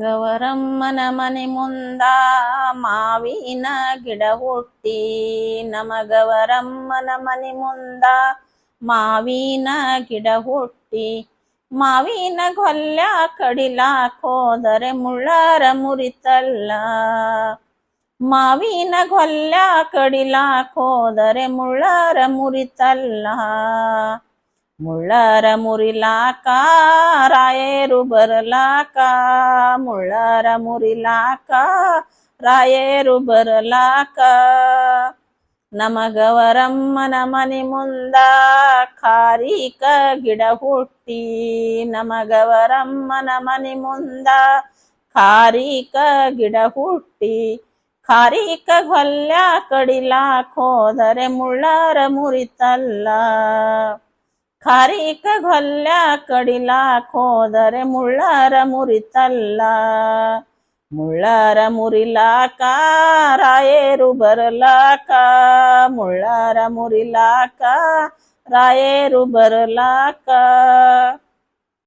ಗವರಮ್ಮನ ಮನೆ ಮುಂದ ಮಾವಿನ ಗಿಡ ಹುಟ್ಟಿ. ನಮ ಗವರಮ್ಮನ ಮನೆ ಮುಂದ ಮಾವಿನ ಗಿಡ ಹುಟ್ಟಿ. ಮಾವಿನ ಗೊಲ್ಲ ಕಡಿಲಾಕೋದರೆ ಮುಳ್ಳಾರ ಮುರಿತಲ್ಲ. ಮಾವಿನ ಗೊಲ್ಲ ಕಡಿಲಾಕೋದರೆ ಮುಳ್ಳಾರ ಮುರಿತಲ್ಲ. ಮುಳ್ಳಾರ ಮುರಿಲಾಕ ರಾಯರು ಬರಲಾಕ. ಮುಳ್ಳಾರ ಮುರಿಲಾಕ ರಾಯರು ಬರಲಾಕ. ನಮಗವರಮ್ಮನ ಮನೆ ಮುಂದ ಖಾರಿಕ ಗಿಡ ಹುಟ್ಟಿ. ನಮಗವರಮ್ಮನ ಮನೆ ಮುಂದ ಖಾರಿಕ ಗಿಡ ಹುಟ್ಟಿ. ಖಾರಿಕ ಹೊಲ್ಯ ಕಡಿಲಾಕ್ ಹೋದರೆ ಮುಳ್ಳಾರ ಮುರಿತಲ್ಲ. ಖಾರಿಕ ಗೊಲ್ಲ ಕಡಿಲಾಕ್ ಹೋದರೆ ಮುಳ್ಳಾರ ಮುರಿತಲ್ಲ. ಮುಳ್ಳಾರ ಮುರಿಲಾಕ ರಾಯೇರು ಬರಲಾಕ. ಮುಳ್ಳಾರ ಮುರಿಲಾಕ ರಾಯೇರು ಬರಲಾಕ.